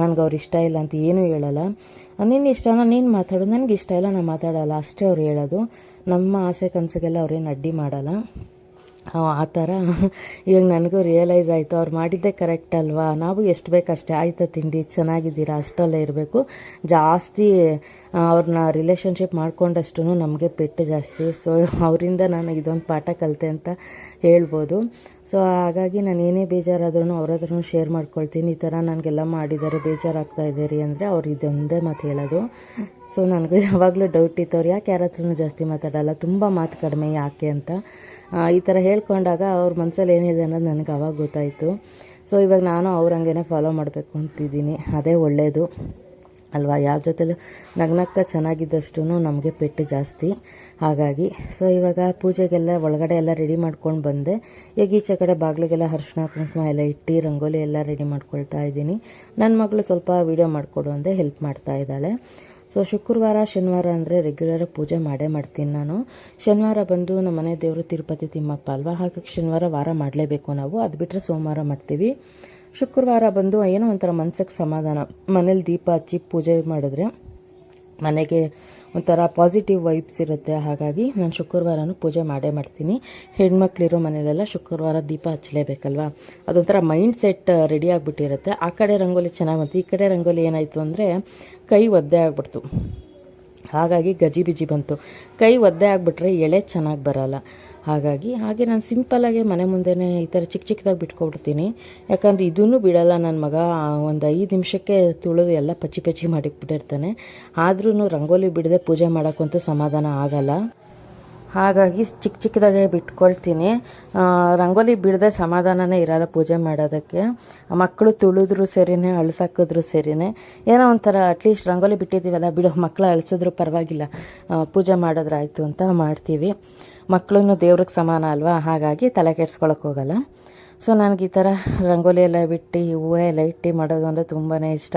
ನನಗೆ ಅವ್ರು ಇಷ್ಟ ಇಲ್ಲ ಅಂತ ಏನೂ ಹೇಳಲ್ಲ. ನಿನ್ನ ಇಷ್ಟನ ನೀನು ಮಾತಾಡು. ನನಗೆ ಇಷ್ಟ ಇಲ್ಲ ನಾನು ಮಾತಾಡಲ್ಲ. ಅಷ್ಟೇ ಅವ್ರು ಹೇಳೋದು. ನಮ್ಮ ಆಸೆ, ಕನಸಿಗೆಲ್ಲ ಅವ್ರೇನು ಅಡ್ಡಿ ಮಾಡಲ್ಲ. ಆ ಥರ. ಇವಾಗ ನನಗೂ ರಿಯಲೈಸ್ ಆಯಿತು. ಅವ್ರು ಮಾಡಿದ್ದೇ ಕರೆಕ್ಟ್ ಅಲ್ವಾ? ನಾವು ಎಷ್ಟು ಬೇಕು ಅಷ್ಟೇ ಆಯ್ತಾ ತಿಂಡಿ? ಚೆನ್ನಾಗಿದ್ದೀರಾ? ಅಷ್ಟಲ್ಲೇ ಇರಬೇಕು. ಜಾಸ್ತಿ ಅವ್ರನ್ನ ರಿಲೇಷನ್ಶಿಪ್ ಮಾಡ್ಕೊಂಡಷ್ಟು ನಮಗೆ ಪೆಟ್ಟು ಜಾಸ್ತಿ. ಸೊ ಅವರಿಂದ ನಾನು ಇದೊಂದು ಪಾಠ ಕಲಿತೆ ಅಂತ ಹೇಳ್ಬೋದು. ಸೊ ಹಾಗಾಗಿ ನಾನು ಏನೇ ಬೇಜಾರಾದ್ರೂ ಅವ್ರ ಹತ್ರನೂ ಶೇರ್ ಮಾಡ್ಕೊಳ್ತೀನಿ. ಈ ಥರ ನನಗೆಲ್ಲ ಮಾಡಿದ್ದಾರೆ, ಬೇಜಾರಾಗ್ತಾ ಇದೆ ರೀ ಅಂದರೆ ಅವ್ರು ಇದೊಂದೇ ಮಾತು ಹೇಳೋದು. ಸೊ ನನಗೂ ಯಾವಾಗಲೂ ಡೌಟ್ ಇತ್ತು ಅವ್ರು ಯಾಕೆ ಯಾರ ಹತ್ರನೂ ಜಾಸ್ತಿ ಮಾತಾಡಲ್ಲ? ತುಂಬ ಮಾತು ಕಡಿಮೆ ಯಾಕೆ ಅಂತ. ಈ ಥರ ಹೇಳ್ಕೊಂಡಾಗ ಅವ್ರ ಮನಸ್ಸಲ್ಲಿ ಏನಿದೆ ಅನ್ನೋದು ನನಗೆ ಅವಾಗ ಗೊತ್ತಾಯಿತು. ಸೊ ಇವಾಗ ನಾನು ಅವ್ರ ಹಂಗೇನೆ ಫಾಲೋ ಮಾಡಬೇಕು ಅಂತಿದ್ದೀನಿ. ಅದೇ ಒಳ್ಳೆಯದು ಅಲ್ವಾ? ಯಾರ ಜೊತೆಲೂ ನಗ್ನಗ್ತಾ ಚೆನ್ನಾಗಿದ್ದಷ್ಟು ನಮಗೆ ಪೆಟ್ಟು ಜಾಸ್ತಿ. ಹಾಗಾಗಿ ಸೊ ಇವಾಗ ಪೂಜೆಗೆಲ್ಲ ಒಳಗಡೆ ಎಲ್ಲ ರೆಡಿ ಮಾಡ್ಕೊಂಡು ಬಂದೆ. ಈಗ ಈಚೆ ಕಡೆ ಬಾಗಿಲಿಗೆಲ್ಲ ಅರ್ಶಿಣ, ಕುಂಕುಮ ಎಲ್ಲ ಇಟ್ಟು ರಂಗೋಲಿ ಎಲ್ಲ ರೆಡಿ ಮಾಡ್ಕೊಳ್ತಾ ಇದ್ದೀನಿ. ನನ್ನ ಮಗಳು ಸ್ವಲ್ಪ ವೀಡಿಯೋ ಮಾಡಿಕೊಡು ಅಂದೆ ಹೆಲ್ಪ್ ಮಾಡ್ತಾ ಇದ್ದಾಳೆ. ಸೊ ಶುಕ್ರವಾರ, ಶನಿವಾರ ಅಂದರೆ ರೆಗ್ಯುಲರ್ ಪೂಜೆ ಮಾಡೇ ಮಾಡ್ತೀನಿ ನಾನು. ಶನಿವಾರ ಬಂದು ನಮ್ಮ ಮನೆ ದೇವರು ತಿರುಪತಿ ತಿಮ್ಮಪ್ಪ ಅಲ್ವಾ? ಹಾಗಾಗಿ ಶನಿವಾರ ವಾರ ಮಾಡಲೇಬೇಕು ನಾವು. ಅದು ಬಿಟ್ಟರೆ ಸೋಮವಾರ ಮಾಡ್ತೀವಿ. ಶುಕ್ರವಾರ ಬಂದು ಏನೋ ಒಂಥರ ಮನ್ಸಿಗೆ ಸಮಾಧಾನ. ಮನೇಲಿ ದೀಪ ಹಚ್ಚಿ ಪೂಜೆ ಮಾಡಿದ್ರೆ ಮನೆಗೆ ಒಂಥರ ಪಾಸಿಟಿವ್ ವೈಬ್ಸ್ ಇರುತ್ತೆ. ಹಾಗಾಗಿ ನಾನು ಶುಕ್ರವಾರನೂ ಪೂಜೆ ಮಾಡೇ ಮಾಡ್ತೀನಿ. ಹೆಣ್ಮಕ್ಳಿರೋ ಮನೇಲೆಲ್ಲ ಶುಕ್ರವಾರ ದೀಪ ಹಚ್ಚಲೇಬೇಕಲ್ವಾ? ಅದೊಂಥರ ಮೈಂಡ್ ಸೆಟ್ ರೆಡಿ ಆಗಿಬಿಟ್ಟಿರುತ್ತೆ. ಆ ಕಡೆ ರಂಗೋಲಿ ಚೆನ್ನಾಗಿ ಬಂತು. ಈ ಕಡೆ ರಂಗೋಲಿ ಏನಾಯಿತು ಅಂದರೆ ಕೈ ಒದ್ದೆ ಆಗಿಬಿಡ್ತು. ಹಾಗಾಗಿ ಗಜಿ ಬಿಜಿ ಬಂತು. ಕೈ ಒದ್ದೆ ಆಗಿಬಿಟ್ರೆ ಎಳೆ ಚೆನ್ನಾಗಿ ಬರಲ್ಲ. ಹಾಗಾಗಿ ಹಾಗೆ ನಾನು ಸಿಂಪಲ್ಲಾಗೆ ಮನೆ ಮುಂದೆನೇ ಈ ಥರ ಚಿಕ್ಕ ಚಿಕ್ಕದಾಗಿ ಬಿಟ್ಕೊಬಿಡ್ತೀನಿ. ಯಾಕಂದ್ರೆ ಇದೂ ಬಿಡಲ್ಲ ನನ್ನ ಮಗ. ಒಂದು ಐದು ನಿಮಿಷಕ್ಕೆ ತುಳಿದು ಎಲ್ಲ ಪಚ್ಚಿ ಪಚ್ಚಿ ಮಾಡಿಬಿಟ್ಟಿರ್ತಾನೆ ಆದ್ರೂ ರಂಗೋಲಿ ಬಿಡದೆ ಪೂಜೆ ಮಾಡೋಕ್ಕಂತೂ ಸಮಾಧಾನ ಆಗಲ್ಲ. ಹಾಗಾಗಿ ಚಿಕ್ಕ ಚಿಕ್ಕದಾಗೆ ಬಿಟ್ಕೊಳ್ತೀನಿ. ರಂಗೋಲಿ ಬಿಡದೆ ಸಮಾಧಾನನೇ ಇರಲ್ಲ ಪೂಜೆ ಮಾಡೋದಕ್ಕೆ. ಮಕ್ಕಳು ತುಳಿದ್ರು ಸರಿನೇ, ಅಳ್ಸಾಕಿದ್ರು ಸರಿನೇ. ಏನೋ ಒಂಥರ ಅಟ್ಲೀಸ್ಟ್ ರಂಗೋಲಿ ಬಿಟ್ಟಿದ್ದೀವಲ್ಲ, ಬಿಡು ಮಕ್ಕಳು ಅಳಿಸಿದ್ರು ಪರವಾಗಿಲ್ಲ. ಪೂಜೆ ಮಾಡೋದ್ರಾಯ್ತು ಅಂತ ಮಾಡ್ತೀವಿ. ಮಕ್ಕಳನ್ನು ದೇವ್ರಿಗೆ ಸಮಾನ ಅಲ್ವಾ? ಹಾಗಾಗಿ ತಲೆ ಕೆಡ್ಸ್ಕೊಳಕ್ಕೆ ಹೋಗಲ್ಲ. ಸೊ ನನಗೆ ಈ ಥರ ರಂಗೋಲಿ ಎಲ್ಲ ಬಿಟ್ಟು ಹೂವು ಎಲ್ಲ ಇಟ್ಟು ಮಾಡೋದು ಅಂದರೆ ತುಂಬಾ ಇಷ್ಟ.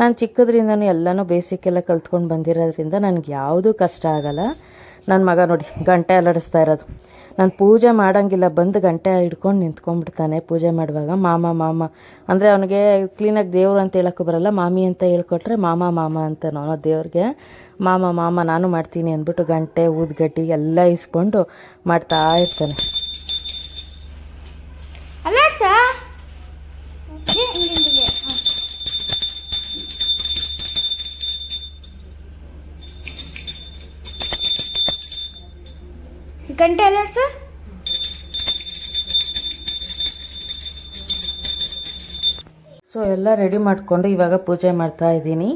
ನಾನು ಚಿಕ್ಕದ್ರಿಂದನೂ ಎಲ್ಲನೂ ಬೇಸಿಕ್ ಎಲ್ಲ ಕಲ್ತ್ಕೊಂಡು ಬಂದಿರೋದ್ರಿಂದ ನನಗೆ ಯಾವುದೂ ಕಷ್ಟ ಆಗಲ್ಲ. ನನ್ನ ಮಗ ನೋಡಿ, ಗಂಟೆ ಅಲಡಿಸ್ತಾ ಇರೋದು. ನಾನು ಪೂಜೆ ಮಾಡೋಂಗಿಲ್ಲ, ಬಂದು ಗಂಟೆ ಹಿಡ್ಕೊಂಡು ನಿಂತ್ಕೊಂಡ್ಬಿಡ್ತಾನೆ ಪೂಜೆ ಮಾಡುವಾಗ. ಮಾಮ ಮಾಮ. ಅಂದರೆ ಅವನಿಗೆ ಕ್ಲೀನಾಗಿ ದೇವರು ಅಂತ ಹೇಳೋಕ್ಕೂ ಬರಲ್ಲ, ಮಾಮಿ ಅಂತ ಹೇಳ್ಕೊಟ್ರೆ ಮಾಮ ಮಾಮ ಅಂತ ನಾನು ದೇವ್ರಿಗೆ, ಮಾಮ ಮಾಮ, ನಾನು ಮಾಡ್ತೀನಿ ಅಂದ್ಬಿಟ್ಟು ಗಂಟೆ ಊದ್ಗಡ್ಡಿ ಎಲ್ಲ ಇಸ್ಕೊಂಡು ಮಾಡ್ತಾ ಇರ್ತಾನೆ. ಅಲ್ಲಾಡ್ಸ ಗಂಟೆ ಸರ್? ಸೊ ಎಲ್ಲ ರೆಡಿ ಮಾಡಿಕೊಂಡು ಇವಾಗ ಪೂಜೆ ಮಾಡ್ತಾ ಇದ್ದೀನಿ.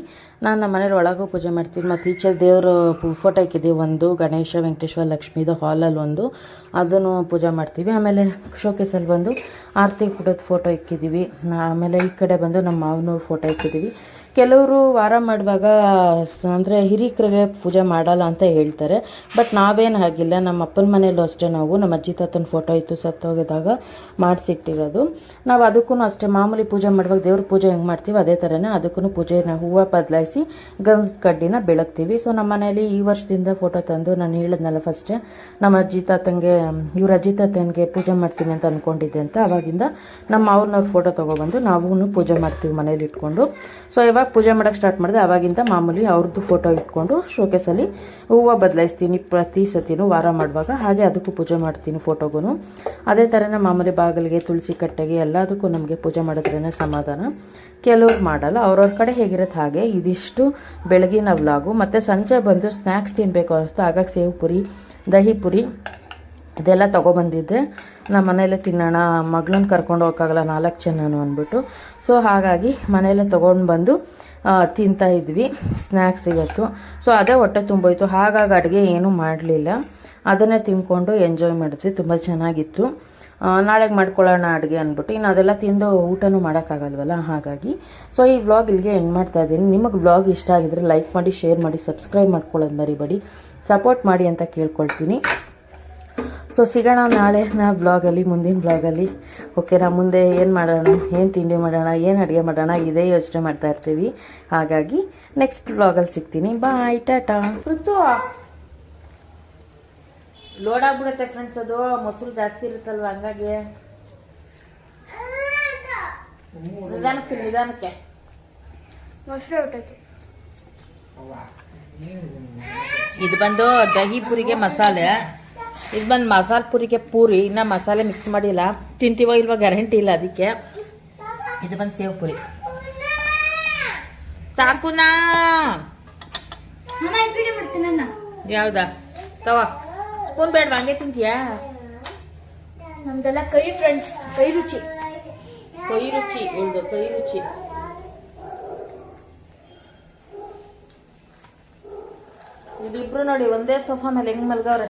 ನಾನು ನಮ್ಮ ಮನೇಲಿ ಒಳಗೂ ಪೂಜೆ ಮಾಡ್ತೀನಿ. ಮತ್ತು ಈಚೆ ದೇವರು ಫೋಟೋ ಹಾಕಿದ್ದೀವಿ, ಒಂದು, ಗಣೇಶ, ವೆಂಕಟೇಶ್ವರ ಲಕ್ಷ್ಮೀದು ಹಾಲಲ್ಲಿ ಒಂದು. ಅದನ್ನು ಪೂಜೆ ಮಾಡ್ತೀವಿ. ಆಮೇಲೆ ಶೋಕೇಸಲ್ಲಿ ಬಂದು ಆರತಿ ಕೊಡೋದು ಫೋಟೋ ಇಕ್ಕಿದ್ದೀವಿ. ಆಮೇಲೆ ಈ ಕಡೆ ಬಂದು ನಮ್ಮ ಮಾವನವ್ರ ಫೋಟೋ ಇಕ್ಕಿದ್ದೀವಿ. ಕೆಲವರು ವಾರ ಮಾಡುವಾಗ ಅಂದರೆ ಹಿರೀಕರಿಗೆ ಪೂಜೆ ಮಾಡಲ್ಲ ಅಂತ ಹೇಳ್ತಾರೆ. ಬಟ್ ನಾವೇನು ಹಾಗಿಲ್ಲ, ನಮ್ಮ ಅಪ್ಪನ ಮನೇಲೂ ಅಷ್ಟೇ ನಾವು, ನಮ್ಮ ಅಜ್ಜಿ ತಾತನ ಫೋಟೋ ಇತ್ತು ಸತ್ತೋಗಿದಾಗ ಮಾಡಿಸಿಟ್ಟಿರೋದು. ನಾವು ಅದಕ್ಕೂ ಅಷ್ಟೇ, ಮಾಮೂಲಿ ಪೂಜೆ ಮಾಡುವಾಗ ದೇವ್ರ ಪೂಜೆ ಹೆಂಗೆ ಮಾಡ್ತೀವಿ ಅದೇ ಥರನೇ ಅದಕ್ಕೂ ಪೂಜೆನ ಹೂವು ಬದಲಾಯಿಸಿ ಗಂಧದ ಕಡ್ಡಿನ ಬೆಳಗ್ತೀವಿ. ಸೊ ನಮ್ಮ ಮನೇಲಿ ಈ ವರ್ಷದಿಂದ ಫೋಟೋ ತಂದು ನಾನು ಹೇಳಿದ್ನಲ್ಲ ಫಸ್ಟೇ, ನಮ್ಮ ಅಜ್ಜಿ ತಾತಂಗೆ, ಇವ್ರ ಅಜ್ಜಿ ತಾತನಿಗೆ ಪೂಜೆ ಮಾಡ್ತೀನಿ ಅಂತ ಅಂದ್ಕೊಂಡಿದ್ದೆ ಅಂತ. ಅವಾಗಿಂದ ನಮ್ಮ ಅವ್ರನ್ನವ್ರ ಫೋಟೋ ತೊಗೊಬಂದು ನಾವು ಪೂಜೆ ಮಾಡ್ತೀವಿ ಮನೇಲಿ ಇಟ್ಕೊಂಡು ಸೊ ಇವಾಗ ಪೂಜೆ ಮಾಡೋಕ್ಕೆ ಸ್ಟಾರ್ಟ್ ಮಾಡಿದೆ. ಅವಾಗಿಂದ ಮಾಮೂಲಿ ಅವ್ರದ್ದು ಫೋಟೋ ಇಟ್ಕೊಂಡು ಶೋಕೇಸಲ್ಲಿ ಹೂವು ಬದಲಾಯಿಸ್ತೀನಿ ಪ್ರತಿ ಸತಿನೂ ವಾರ ಮಾಡುವಾಗ. ಹಾಗೆ ಅದಕ್ಕೂ ಪೂಜೆ ಮಾಡ್ತೀನಿ ಫೋಟೋಗೂ ಅದೇ ಥರನೇ ಮಾಮೂಲಿ ಬಾಗಿಲಿಗೆ ತುಳಸಿ ಕಟ್ಟೆಗೆ ಎಲ್ಲದಕ್ಕೂ ನಮಗೆ ಪೂಜೆ ಮಾಡಿದ್ರೇ ಸಮಾಧಾನ. ಕೆಲವ್ರು ಮಾಡಲ್ಲ. ಅವ್ರವ್ರ ಕಡೆ ಹೇಗಿರುತ್ತೆ ಹಾಗೆ ಇದಿಷ್ಟು ಬೆಳಗಿನ ವ್ಲಾಗು ಮತ್ತು ಸಂಜೆ ಬಂದು ಸ್ನ್ಯಾಕ್ಸ್ ತಿನ್ನಬೇಕು ಅನ್ನಿಸ್ತು. ಆಗಾಗ ಸೇವ್ ಪುರಿ, ದಹಿ ಪುರಿ ಇದೆಲ್ಲ ತೊಗೊಬಂದಿದ್ದೆ. ನಮ್ಮ ಮನೆಯಲ್ಲೇ ತಿನ್ನೋಣ ಮಗಳನ್ನ ಕರ್ಕೊಂಡು ಹೋಗೋಕ್ಕಾಗಲ್ಲ ನಾಲ್ಕು ಜನನು ಅಂದ್ಬಿಟ್ಟು. ಸೊ ಹಾಗಾಗಿ ಮನೆಯಲ್ಲೇ ತೊಗೊಂಡು ಬಂದು ತಿಂತಾ ಇದ್ವಿ. ಸ್ನ್ಯಾಕ್ಸ್ ಇವತ್ತು. ಸೊ ಅದೇ ಹೊಟ್ಟೆ ತುಂಬೋಯ್ತು. ಹಾಗಾಗಿ ಅಡುಗೆ ಏನೂ ಮಾಡಲಿಲ್ಲ. ಅದನ್ನೇ ತಿನ್ಕೊಂಡು ಎಂಜಾಯ್ ಮಾಡಿದ್ವಿ. ತುಂಬ ಚೆನ್ನಾಗಿತ್ತು. ನಾಳೆಗೆ ಮಾಡ್ಕೊಳ್ಳೋಣ ಅಡುಗೆ ಅಂದ್ಬಿಟ್ಟು. ಇನ್ನು ಅದೆಲ್ಲ ತಿಂದು ಊಟನೂ ಮಾಡೋಕ್ಕಾಗಲ್ವಲ್ಲ? ಹಾಗಾಗಿ. ಸೊ ಈ ವ್ಲಾಗ್ ಇಲ್ಲಿಗೆ ಎಂಡ್ ಮಾಡ್ತಾ ಇದ್ದೀನಿ. ನಿಮಗೆ ವ್ಲಾಗ್ ಇಷ್ಟ ಆಗಿದ್ರೆ ಲೈಕ್ ಮಾಡಿ ಶೇರ್ ಮಾಡಿ ಸಬ್ಸ್ಕ್ರೈಬ್ ಮಾಡ್ಕೊಳ್ಳೋದು ಮರಿಬೇಡಿ. ಸಪೋರ್ಟ್ ಮಾಡಿ ಅಂತ ಕೇಳ್ಕೊಳ್ತೀನಿ. ಸೊ ಸಿಗೋಣ ನಾಳೆ ನಾ ಬ್ಲಾಗಲ್ಲಿ ಮುಂದಿನ ಬ್ಲಾಗಲ್ಲಿ ಓಕೆ ನಾ ಮುಂದೆ ಏನು ಮಾಡೋಣ ಏನು ತಿಂಡಿ ಮಾಡೋಣ ಏನು ಅಡುಗೆ ಮಾಡೋಣ ಇದೇ ಯೋಚನೆ ಮಾಡ್ತಾ ಇರ್ತೀವಿ. ಹಾಗಾಗಿ ನೆಕ್ಸ್ಟ್ ಬ್ಲಾಗಲ್ಲಿ ಸಿಗ್ತೀನಿ. ಬಾಯ್ ಟಾಟಾ. ಋತು! ಲೋಡ್ ಆಗ್ಬಿಡುತ್ತೆ ಫ್ರೆಂಡ್ಸ್ ಅದು. ಮೊಸರು ಜಾಸ್ತಿ ಇರುತ್ತಲ್ವ ಹಂಗಾಗಿ. ನಿಧಾನಕ್ಕೆ ನಿಧಾನಕ್ಕೆ. ಇದು ಬಂದು ದಹಿ ಪುರಿಗೆ ಮಸಾಲೆ. ಇದು ಬಂದು ಮಸಾಲೆ ಪುರಿಗೆ ಪೂರಿ ಇನ್ನ ಮಸಾಲೆ ಮಿಕ್ಸ್ ಮಾಡಿಲ್ಲ. ತಿಂತೀವೋ ಇಲ್ವ ಗ್ಯಾರಂಟಿ ಇಲ್ಲ ಅದಕ್ಕೆ. ಇದು ಬಂದು ಸೇವ್ ಪುರಿ. ಸಾಕುನಾ ಯಾವ್ದಾ? ತವ ಸ್ಪೂನ್ ಬೇಡ ಹಂಗೆ ತಿಂತೀಯಾ? ನಮ್ದೆಲ್ಲ ಕೈ ಫ್ರೆಂಡ್ಸ್ ಕೈ ರುಚಿ. ಕೈ ರುಚಿ ಉಳ್ದು ಕೈ ರುಚಿ. ಇದಿಬ್ರು ನೋಡಿ ಒಂದೇ ಸೋಫಾ ಮೇಲೆ ಹೆಂಗ್ ಮಲ್ಗವ್ರೆ?